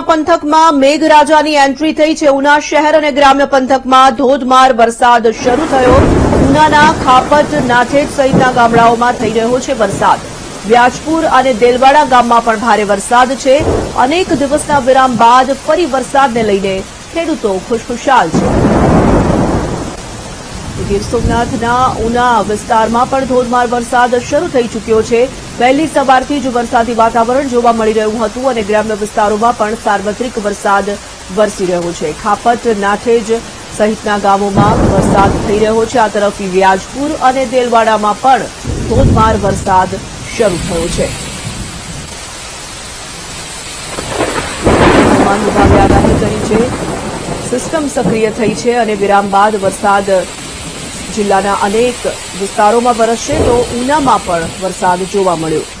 ઉના પંથકમાં મેઘરાજાની એન્ટ્રી થઈ છે. ઉના શહેર અને ગ્રામ્ય પંથકમાં ધોધમાર વરસાદ શરૂ થયો. ઉનાના ખાપટ નાથેજ સહિતના ગામડાઓમાં થઈ રહ્યો છે વરસાદ. વ્યાજપુર અને દેલવાડા ગામમાં પણ ભારે વરસાદ છે. અનેક દિવસના વિરામ બાદ ફરી વરસાદને લઈને ખેડૂતો ખુશખુશાલ છે. ગીર સોમનાથના ઉના વિસ્તારમાં પણ ધોધમાર વરસાદ શરૂ થઈ ચૂક્યો છે. વહેલી સવારથી જ વરસાદી વાતાવરણ જોવા મળી રહ્યું હતું અને ગ્રામ્ય વિસ્તારોમાં પણ સાર્વત્રિક વરસાદ વરસી રહ્યો છે. ખાપટ, નાઠેજ સહિતના ગામોમાં વરસાદ થઈ રહ્યો છે. આ તરફ વ્યાજપુર અને દેલવાડામાં પણ ધોધમાર વરસાદ શરૂ થયો છે. હવામાન વિભાગે આગાહી કરી છે. સિસ્ટમ સક્રિય થઈ છે અને વિરામ બાદ વરસાદ જિલ્લાના અનેક વિસ્તારોમાં વરસશે તો ઉનામાં પણ વરસાદ જોવા મળ્યો.